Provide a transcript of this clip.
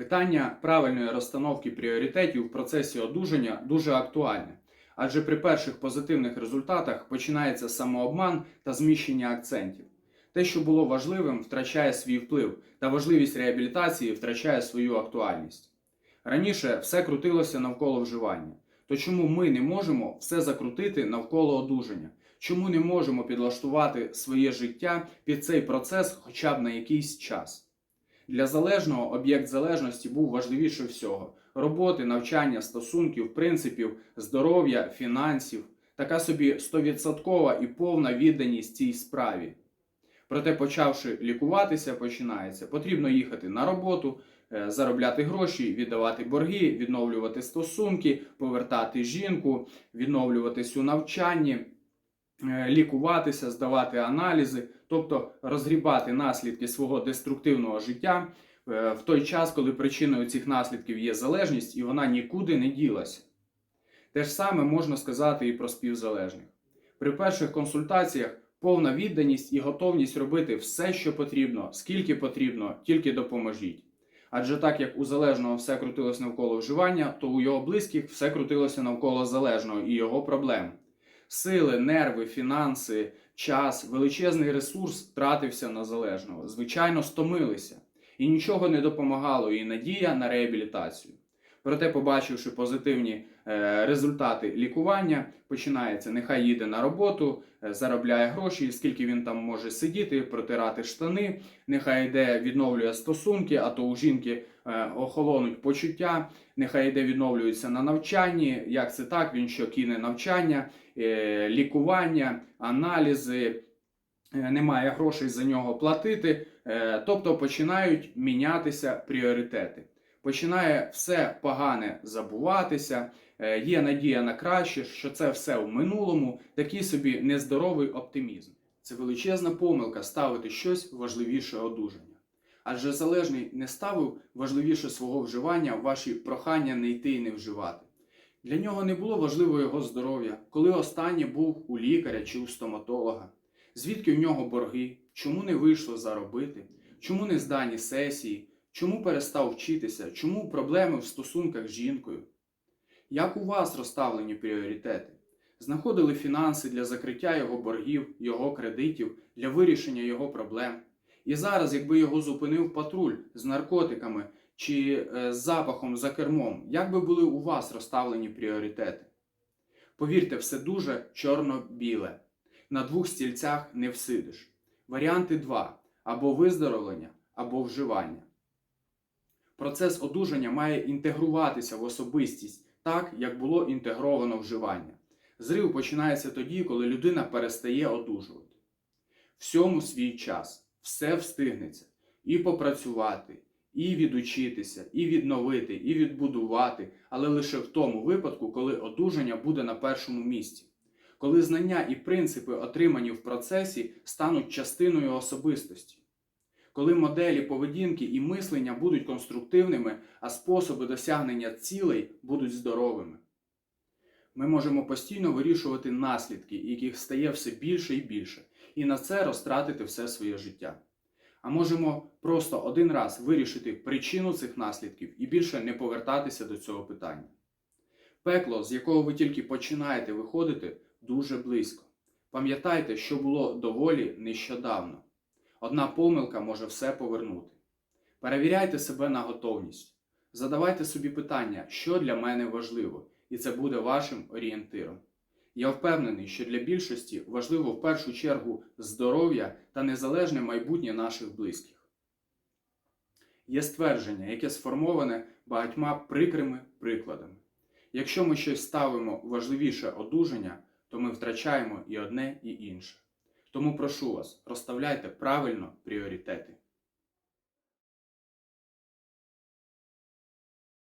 Питання правильної розстановки пріоритетів в процесі одужання дуже актуальне, адже при перших позитивних результатах починається самообман та зміщення акцентів. Те, що було важливим, втрачає свій вплив, та важливість реабілітації втрачає свою актуальність. Раніше все крутилося навколо вживання. То чому ми не можемо все закрутити навколо одужання? Чому не можемо підлаштувати своє життя під цей процес хоча б на якийсь час? Для залежного об'єкт залежності був важливіше всього: роботи, навчання, стосунків, принципів, здоров'я, фінансів, така собі стовідсоткова і повна відданість цій справі. Проте, почавши лікуватися, починається. Потрібно їхати на роботу, е, заробляти гроші, віддавати борги, відновлювати стосунки, повертати жінку, відновлюватись у навчанні, лікуватися, здавати аналізи, тобто розгрібати наслідки свого деструктивного життя е, в той час, коли причиною цих наслідків є залежність, і вона нікуди не ділася. Те ж саме можна сказати і про співзалежних. При перших консультаціях повна відданість і готовність робити все, що потрібно, скільки потрібно, тільки допоможіть. Адже так як у залежного все крутилось навколо вживання, то у його близьких все крутилося навколо залежного і його проблем. Сили, нерви, фінанси, час, величезний ресурс тратився на залежного. Звичайно, стомилися. І нічого не допомагало і надія на реабілітацію. Проте, побачивши позитивні е, результати лікування, починається: нехай їде на роботу, е, заробляє гроші, скільки він там може сидіти, протирати штани, нехай йде, відновлює стосунки, а то у жінки е, охолонуть почуття, нехай йде, відновлюється на навчанні. Як це так? Він що кине навчання, лікування, аналізи. Немає грошей за нього платити, тобто починають мінятися пріоритети починає все погане забуватися, е, є надія на краще, що це все в минулому, такий собі нездоровий оптимізм. Це величезна помилка ставити щось важливіше одужання. Адже залежний не ставив важливіше свого вживання ваші прохання не йти і не вживати. Для нього не було важливо його здоров'я, коли останнє був у лікаря чи у стоматолога, звідки в нього борги, чому не вийшло заробити, чому не здані сесії, Чому перестав вчитися? Чому проблеми в стосунках з жінкою? Як у вас розставлені пріоритети? Знаходили фінанси для закриття його боргів, його кредитів, для вирішення його проблем? І зараз, якби його зупинив патруль з наркотиками чи е, з запахом за кермом, як би були у вас розставлені пріоритети? Повірте, все дуже чорно-біле. На двох стільцях не всидиш. Варіанти два: або виздоровлення, або вживання. Процес одужання має інтегруватися в особистість так, як було інтегровано вживання. Зрив починається тоді, коли людина перестає одужувати. Всьому свій час, все встигнеться і попрацювати, і відучитися, і відновити, і відбудувати, але лише в тому випадку, коли одужання буде на першому місці. Коли знання і принципи, отримані в процесі, стануть частиною особистості коли моделі поведінки і мислення будуть конструктивними, а способи досягнення цілей будуть здоровими. Ми можемо постійно вирішувати наслідки, яких стає все більше і більше, і на це розтратити все своє життя. А можемо просто один раз вирішити причину цих наслідків і більше не повертатися до цього питання. Пекло, з якого ви тільки починаєте виходити, дуже близько. Пам'ятайте, що було доволі нещодавно. Одна помилка може все повернути. Перевіряйте себе на готовність. Задавайте собі питання, що для мене важливо, і це буде вашим орієнтиром. Я впевнений, що для більшості важливо в першу чергу здоров'я та незалежне майбутнє наших близьких. Є ствердження, яке сформоване багатьма прикрими прикладами. Якщо ми щось ставимо важливіше одужання, то ми втрачаємо і одне, і інше. Тому прошу вас, розставляйте правильно пріоритети.